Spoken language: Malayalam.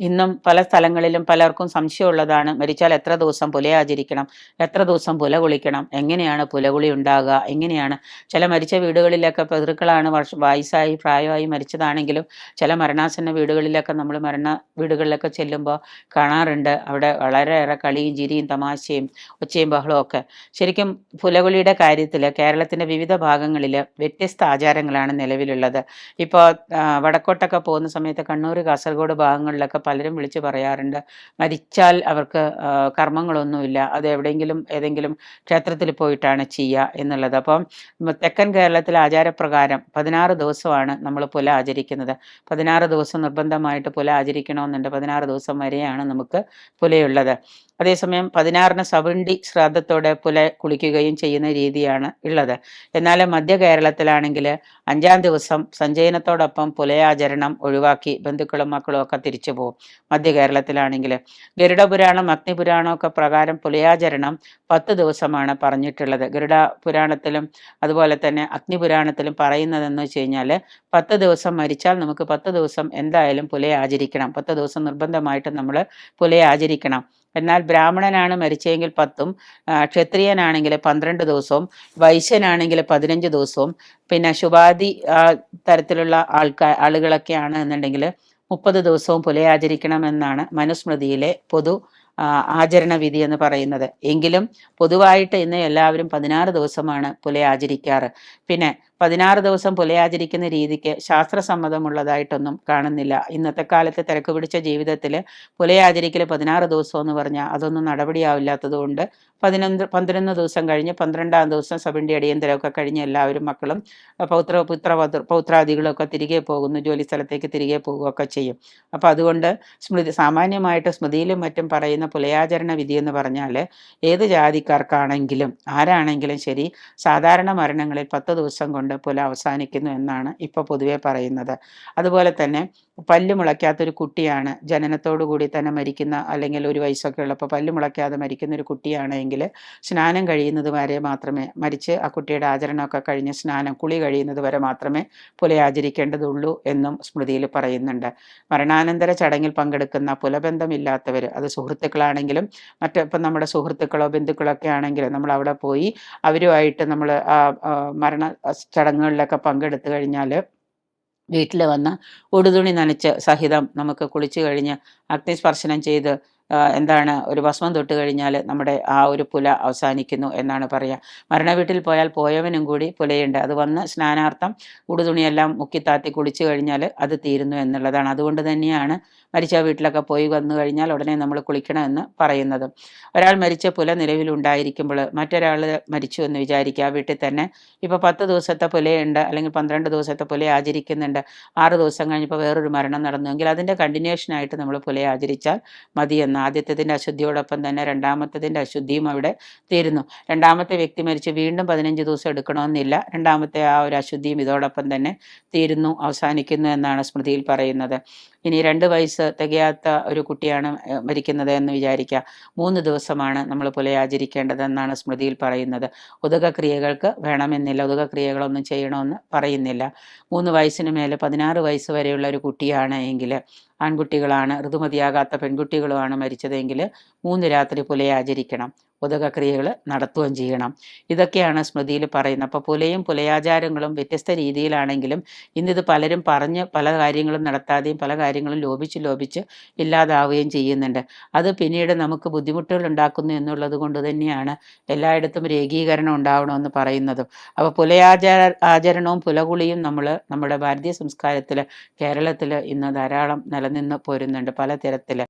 ഇന്നും പല സ്ഥലങ്ങളിലും പലർക്കും സംശയമുള്ളതാണ് മരിച്ചാൽ എത്ര ദിവസം പുല ആചരിക്കണം എത്ര ദിവസം പുല കുളിക്കണം എങ്ങനെയാണ് പുലകുളി ഉണ്ടാകുക എങ്ങനെയാണ്? ചില മരിച്ച വീടുകളിലൊക്കെ പിതൃക്കളാണ് വർഷ വയസ്സായി പ്രായമായി മരിച്ചതാണെങ്കിലും ചില മരണാസന്ന വീടുകളിലൊക്കെ നമ്മൾ മരണ വീടുകളിലൊക്കെ ചെല്ലുമ്പോൾ കാണാറുണ്ട്. അവിടെ വളരെയേറെ കളിയും ചിരിയും തമാശയും ഒച്ചയും ബഹളവും ഒക്കെ. ശരിക്കും പുലകുളിയുടെ കാര്യത്തിൽ കേരളത്തിന്റെ വിവിധ ഭാഗങ്ങളിൽ വ്യത്യസ്ത ആചാരങ്ങളാണ് നിലവിലുള്ളത്. ഇപ്പോൾ വടക്കോട്ടൊക്കെ പോകുന്ന സമയത്ത് കണ്ണൂർ കാസർഗോഡ് ഭാഗങ്ങളിലൊക്കെ പലരും വിളിച്ച് പറയാറുണ്ട് മരിച്ചാൽ അവർക്ക് കർമ്മങ്ങളൊന്നുമില്ല അത് എവിടെയെങ്കിലും ഏതെങ്കിലും ക്ഷേത്രത്തിൽ പോയിട്ടാണ് ചെയ്യുക എന്നുള്ളത്. അപ്പം തെക്കൻ കേരളത്തിലെ ആചാരപ്രകാരം പതിനാറ് ദിവസമാണ് നമ്മൾ പുല ആചരിക്കുന്നത്. പതിനാറ് ദിവസം നിർബന്ധമായിട്ട് പുല ആചരിക്കണമെന്നുണ്ട്. പതിനാറ് ദിവസം വരെയാണ് നമുക്ക് പുലയുള്ളത്. അതേസമയം പതിനാറിന് സവണ്ടി ശ്രാദ്ധത്തോടെ പുല കുളിക്കുകയും ചെയ്യുന്ന രീതിയാണ് ഉള്ളത്. എന്നാൽ മധ്യ കേരളത്തിലാണെങ്കിൽ അഞ്ചാം ദിവസം സഞ്ചയനത്തോടൊപ്പം പുലയാചരണം ഒഴിവാക്കി ബന്ധുക്കളും മക്കളും ഒക്കെ തിരിച്ചു പോകും മധ്യ കേരളത്തിലാണെങ്കിൽ ഗരുഡപുരാണം അഗ്നിപുരാണം ഒക്കെ പ്രകാരം പുലയാചരണം പത്ത് ദിവസമാണ് പറഞ്ഞിട്ടുള്ളത്. ഗരുഡ പുരാണത്തിലും അതുപോലെ തന്നെ അഗ്നിപുരാണത്തിലും പറയുന്നതെന്ന് വെച്ച് കഴിഞ്ഞാൽ പത്ത് ദിവസം മരിച്ചാൽ നമുക്ക് പത്ത് ദിവസം എന്തായാലും പുലയെ ആചരിക്കണം പത്ത് ദിവസം നിർബന്ധമായിട്ട് നമ്മൾ പുലയെ ആചരിക്കണം എന്നാൽ ബ്രാഹ്മണനാണ് മരിച്ചെങ്കിൽ പത്തും ക്ഷത്രിയനാണെങ്കിൽ പന്ത്രണ്ട് ദിവസവും വൈശ്യനാണെങ്കിൽ പതിനഞ്ച് ദിവസവും പിന്നെ ശുഭാദി തരത്തിലുള്ള ആൾക്കാർ ആളുകളൊക്കെയാണ് എന്നുണ്ടെങ്കിൽ മുപ്പത് ദിവസവും പുലയാചരിക്കണമെന്നാണ് മനുസ്മൃതിയിലെ പൊതു ആചരണ വിധി എന്ന് പറയുന്നത്. എങ്കിലും പൊതുവായിട്ട് ഇന്ന് എല്ലാവരും പതിനാറ് ദിവസമാണ് പുലയാചരിക്കാറ്. പിന്നെ പതിനാറ് ദിവസം പുലയാചരിക്കുന്ന രീതിക്ക് ശാസ്ത്രസമ്മതമുള്ളതായിട്ടൊന്നും കാണുന്നില്ല. ഇന്നത്തെ കാലത്ത് തിരക്ക് പിടിച്ച ജീവിതത്തിൽ പുലയാചരിക്കൽ പതിനാറ് ദിവസം എന്ന് പറഞ്ഞാൽ അതൊന്നും നടപടിയാവില്ലാത്തത് കൊണ്ട് പതിനൊന്ന് പന്ത്രണ്ട് ദിവസം കഴിഞ്ഞ് പന്ത്രണ്ടാം ദിവസം സബിന്റെ അടിയന്തരമൊക്കെ കഴിഞ്ഞ് എല്ലാവരും മക്കളും പൗത്ര പുത്ര പൗത്രാദികളൊക്കെ തിരികെ പോകുന്നു ജോലി സ്ഥലത്തേക്ക് തിരികെ പോവുകയൊക്കെ ചെയ്യും. അപ്പോൾ അതുകൊണ്ട് സ്മൃതി സാമാന്യമായിട്ട് സ്മൃതിയിലും മറ്റും പറയുന്ന പുലയാചരണ വിധി എന്ന് പറഞ്ഞാൽ ഏത് ജാതിക്കാർക്കാണെങ്കിലും ആരാണെങ്കിലും ശരി സാധാരണ മരണങ്ങളിൽ പത്ത് ദിവസം കൊണ്ട് പുല അവസാനിക്കുന്നു എന്നാണ് ഇപ്പോൾ പൊതുവെ പറയുന്നത്. അതുപോലെ തന്നെ പല്ല് മുളയ്ക്കാത്തൊരു കുട്ടിയാണ് ജനനത്തോടു കൂടി തന്നെ മരിക്കുന്ന അല്ലെങ്കിൽ ഒരു വയസ്സൊക്കെ ഉള്ളപ്പോൾ പല്ല് മുളയ്ക്കാതെ മരിക്കുന്ന ഒരു കുട്ടിയാണെങ്കിൽ സ്നാനം കഴിയുന്നത് വരെ മാത്രമേ മരിച്ച് ആ കുട്ടിയുടെ ആചരണമൊക്കെ കഴിഞ്ഞ് സ്നാനം കുളി കഴിയുന്നത് വരെ മാത്രമേ പുല ആചരിക്കേണ്ടതുള്ളൂ എന്നും സ്മൃതിയിൽ പറയുന്നുണ്ട്. മരണാനന്തര ചടങ്ങിൽ പങ്കെടുക്കുന്ന പുലബന്ധമില്ലാത്തവർ അത് സുഹൃത്തുക്കളാണെങ്കിലും മറ്റ് ഇപ്പം നമ്മുടെ സുഹൃത്തുക്കളോ ബന്ധുക്കളോ ഒക്കെ ആണെങ്കിലും നമ്മൾ അവിടെ പോയി അവരുമായിട്ട് നമ്മൾ മരണ ചടങ്ങുകളിലൊക്കെ പങ്കെടുത്തു കഴിഞ്ഞാൽ വീട്ടിൽ വന്ന് ഉടുതുണി നനച്ച് സഹിതം നമുക്ക് കുളിച്ചു കഴിഞ്ഞ് അഗ്നിസ്പർശനം ചെയ്ത് എന്താണ് ഒരു ഭസ്മം തൊട്ട് കഴിഞ്ഞാൽ നമ്മുടെ ആ ഒരു പുല അവസാനിക്കുന്നു എന്നാണ് പറയുക മരണ വീട്ടിൽ പോയാൽ പോയവനും കൂടി പുലയുണ്ട്. അത് വന്ന് സ്നാനാർത്ഥം ഉടുതുണിയെല്ലാം മുക്കിത്താത്തി കുളിച്ചു കഴിഞ്ഞാൽ അത് തീരുന്നു എന്നുള്ളതാണ്. അതുകൊണ്ട് തന്നെയാണ് മരിച്ച വീട്ടിലൊക്കെ പോയി വന്നു കഴിഞ്ഞാൽ ഉടനെ നമ്മൾ കുളിക്കണമെന്ന് പറയുന്നത്. ഒരാൾ മരിച്ച പുല നിലവിലുണ്ടായിരിക്കുമ്പോൾ മറ്റൊരാൾ മരിച്ചു എന്ന് വിചാരിക്കുക. വീട്ടിൽ തന്നെ ഇപ്പോൾ പത്ത് ദിവസത്തെ പുലയുണ്ട് അല്ലെങ്കിൽ പന്ത്രണ്ട് ദിവസത്തെ പുല ആചരിക്കുന്നുണ്ട്. ആറ് ദിവസം കഴിഞ്ഞപ്പോൾ വേറൊരു മരണം നടന്നുവെങ്കിൽ അതിന്റെ കണ്ടിന്യൂഷനായിട്ട് നമ്മൾ പുല ആചരിച്ചാൽ മതിയെന്ന് ആദ്യത്തേതിന്റെ അശുദ്ധിയോടൊപ്പം തന്നെ രണ്ടാമത്തതിന്റെ അശുദ്ധിയും അവിടെ തീരുന്നു. രണ്ടാമത്തെ വ്യക്തി മരിച്ച് വീണ്ടും പതിനഞ്ച് ദിവസം എടുക്കണമെന്നില്ല. രണ്ടാമത്തെ ആ ഒരു അശുദ്ധിയും ഇതോടൊപ്പം തന്നെ തീരുന്നു അവസാനിക്കുന്നു എന്നാണ് സ്മൃതിയിൽ പറയുന്നത്. ഇനി രണ്ട് വയസ്സ് തികയാത്ത ഒരു കുട്ടിയാണ് മരിക്കുന്നത് എന്ന് വിചാരിക്കുക. മൂന്ന് ദിവസമാണ് നമ്മൾ പുലയാചരിക്കേണ്ടതെന്നാണ് സ്മൃതിയിൽ പറയുന്നത്. ഉദകക്രിയകൾക്ക് വേണമെന്നില്ല ഉദകക്രിയകളൊന്നും ചെയ്യണമെന്ന് പറയുന്നില്ല. മൂന്ന് വയസ്സിന് മേലെ പതിനാറ് വയസ്സ് വരെയുള്ള ഒരു കുട്ടിയാണ് എങ്കിൽ ആൺകുട്ടികളാണ് ഋതുമതിയാകാത്ത പെൺകുട്ടികളുമാണ് മരിച്ചതെങ്കിൽ മൂന്ന് രാത്രി പുലയാചരിക്കണം. ഉദകക്രിയകൾ നടത്തുകയും ചെയ്യണം. ഇതൊക്കെയാണ് സ്മൃതിയിൽ പറയുന്നത്. അപ്പോൾ പുലയും പുലയാചാരങ്ങളും വ്യത്യസ്ത രീതിയിലാണെങ്കിലും ഇന്നിത് പലരും പറഞ്ഞ് പല കാര്യങ്ങളും നടത്താതെയും പല കാര്യങ്ങളും ലോപിച്ച് ലോപിച്ച് ഇല്ലാതാവുകയും ചെയ്യുന്നുണ്ട്. അത് പിന്നീട് നമുക്ക് ബുദ്ധിമുട്ടുകൾ ഉണ്ടാക്കുന്നു എന്നുള്ളത് കൊണ്ട് തന്നെയാണ് എല്ലായിടത്തും രേഖീകരണം ഉണ്ടാവണമെന്ന് പറയുന്നതും. അപ്പോൾ പുലയാചാര ആചരണവും പുലകുളിയും നമ്മൾ നമ്മുടെ ഭാരതീയ സംസ്കാരത്തിൽ കേരളത്തിൽ ഇന്ന് ധാരാളം നിലനിന്ന് പോരുന്നുണ്ട് പല തരത്തിൽ